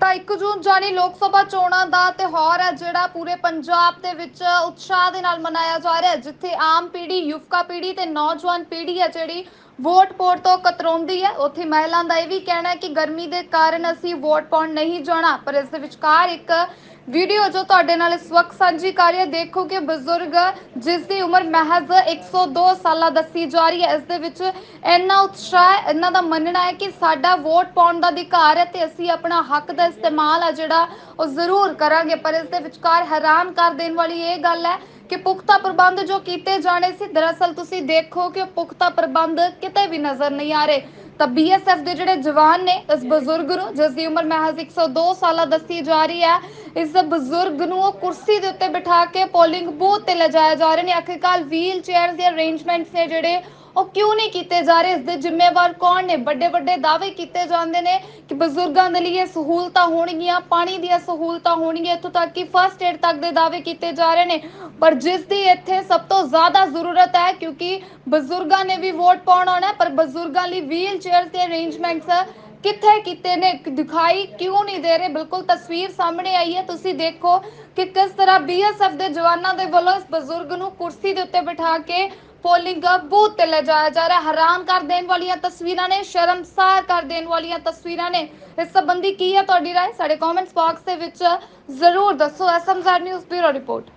ਤਾਂ 1 ਜੂਨ ਜਾਨੀ ਲੋਕ ਸਭਾ ਚੋਣਾਂ ਦਾ ਤਿਉਹਾਰ ਹੈ, ਜਿਹੜਾ ਪੂਰੇ ਪੰਜਾਬ ਦੇ ਵਿੱਚ ਉਤਸ਼ਾਹ ਦੇ ਨਾਲ ਮਨਾਇਆ ਜਾ ਰਿਹਾ ਹੈ, ਜਿੱਥੇ ਆਮ ਪੀੜ੍ਹੀ, ਯੁਵਕਾ ਪੀੜ੍ਹੀ ਤੇ ਨੌਜਵਾਨ ਪੀੜ੍ਹੀ ਹੈ, ਜਿਹੜੀ ਵੋਟ ਪਾਉਣ ਤੋਂ ਕਤਰਾਉਂਦੀ ਹੈ। ਉੱਥੇ ਮਹਿਲਾ ਦਾ ਇਹ ਵੀ ਕਹਿਣਾ ਹੈ ਕਿ ਗਰਮੀ ਦੇ ਕਾਰਨ ਅਸੀਂ ਵੋਟ ਪਾਉਣ ਨਹੀਂ ਜਾਣਾ, ਪਰ ਇਸ ਦੇ ਵਿਚਕਾਰ ਇੱਕ ਵੀਡੀਓ ਜੋ ਤੁਹਾਡੇ ਨਾਲ ਇਸ ਵਕਤ ਸਾਂਝੀ ਕਰ ਰਹੀ ਹੈ, ਦੇਖੋ ਕਿ ਬਜ਼ੁਰਗ ਜਿਸ ਦੀ ਉਮਰ ਮਹਿਜ਼ 102 ਸਾਲਾਂ ਦੱਸੀ ਜਾ ਰਹੀ ਹੈ, ਇਸ ਦੇ ਵਿੱਚ ਇੰਨਾ ਉਤਸ਼ਾਹ ਇਹਨਾਂ ਦਾ ਮੰਨਣਾ ਹੈ ਕਿ ਸਾਡਾ ਵੋਟ ਪਾਉਣ ਦਾ ਅਧਿਕਾਰ ਹੈ ਤੇ ਅਸੀਂ ਆਪਣਾ ਹੱਕ ਦਾ ਇਸਤੇਮਾਲ ਆ ਜਿਹੜਾ ਉਹ ਜ਼ਰੂਰ ਕਰਾਂਗੇ। ਪਰ ਇਸ ਦੇ ਵਿਚਕਾਰ ਹੈਰਾਨ ਕਰ ਦੇਣ ਵਾਲੀ ਇਹ ਗੱਲ ਹੈ ਕਿ ਪੁਖਤਾ ਪ੍ਰਬੰਧ ਜੋ ਕੀਤੇ ਜਾਣੇ ਸੀ, ਦਰਅਸਲ ਤੁਸੀਂ ਦੇਖੋ ਕਿ ਪੁਖਤਾ ਪ੍ਰਬੰਧ ਕਿਤੇ ਵੀ ਨਜ਼ਰ ਨਹੀਂ ਆ ਰਹੇ। ਤਾਂ ਬੀਐਸਐਫ ਦੇ ਜਿਹੜੇ ਜਵਾਨ ਨੇ ਇਸ ਬਜ਼ੁਰਗ ਨੂੰ ਜਿਸ ਦੀ ਉਮਰ ਮਹਿਜ਼ 102 ਸਾਲਾਂ ਦੱਸੀ ਜਾ ਰਹੀ ਹੈ ਇਸ ਬਜ਼ੁਰਗ ਨੂੰ ਉਹ ਕੁਰਸੀ ਦੇ ਉੱਤੇ ਬਿਠਾ ਕੇ ਪੋਲਿੰਗ ਬੂਥ ਤੇ ਲਿਜਾਇਆ ਜਾ ਰਹੇ ਨੇ। ਆਖਿਰਕਾਰ ਵੀਲ ਚੇਅਰਸ ਦੇ ਅਰੇਂਜਮੈਂਟਸ ਨੇ ਜਿਹੜੇ ਉਹ ਕਿਉਂ ਨਹੀਂ ਕੀਤੇ ਜਾ ਰਹੇ? ਇਸ ਦੇ ਜ਼ਿੰਮੇਵਾਰ ਕੌਣ ਨੇ? ਵੱਡੇ ਵੱਡੇ ਦਾਅਵੇ ਕੀਤੇ ਜਾਂਦੇ ਨੇ ਕਿ ਬਜ਼ੁਰਗਾਂ ਦੇ ਲਈ ਇਹ ਸਹੂਲਤਾਂ ਹੋਣਗੀਆਂ, ਪਾਣੀ ਦੀਆਂ ਸਹੂਲਤਾਂ ਹੋਣਗੀਆਂ। ਇੱਥੋਂ ਤੱਕ ਕਿ ਫਸਟ ਏਡ ਤੱਕ ਦੇ ਦਾਅਵੇ ਕੀਤੇ ਜਾ ਰਹੇ ਨੇ। ਪਰ ਜਿਸ ਦੀ ਇੱਥੇ ਸਭ ਤੋਂ ਜ਼ਿਆਦਾ ਜ਼ਰੂਰਤ ਹੈ, ਕਿਉਂਕਿ ਬਜ਼ੁਰਗਾਂ ਨੇ ਵੀ ਵੋਟ ਪਾਉਣ ਆਉਣਾ ਪਰ ਬਜ਼ੁਰਗਾਂ ਲਈ ਵੀਲ ਚੇਅਰਸ ਦੇ ਅਰੇਂਜਮੈਂਟਸ ਕਿੱਥੇ ਕੀਤੇ ਨੇ? ਦਿਖਾਈ ਕਿਉਂ ਨਹੀਂ ਦੇ ਰਹੇ? ਬਿਲਕੁਲ ਤਸਵੀਰ ਸਾਹਮਣੇ ਆਈ ਹੈ। ਤੁਸੀਂ ਦੇਖੋ ਕਿ ਕਿਸ ਤਰ੍ਹਾਂ ਬੀਐਸਐਫ ਦੇ ਜਵਾਨਾਂ ਦੇ ਵੱਲੋਂ ਇਸ ਬਜ਼ੁਰਗ ਨੂੰ ਕੁਰਸੀ ਦੇ ਉੱਤੇ ਬਿਠਾ ਕੇ ਪੋਲਿੰਗ ਬੂਥ ਤੇ ਲਿਜਾਇਆ ਜਾ ਰਿਹਾ। ਹੈਰਾਨ ਕਰ ਦੇਣ ਵਾਲੀਆਂ ਤਸਵੀਰਾਂ ਨੇ, ਸ਼ਰਮਸਾਰ ਕਰ ਦੇਣ ਵਾਲੀਆਂ ਤਸਵੀਰਾਂ ਨੇ। ਇਸ ਸੰਬੰਧੀ ਕੀ ਹੈ ਤੁਹਾਡੀ ਰਾਏ? ਸਾਡੇ ਕਮੈਂਟਸ ਬਾਕਸ ਦੇ ਵਿੱਚ ਜ਼ਰੂਰ ਦੱਸੋ। SMZ news bureau report.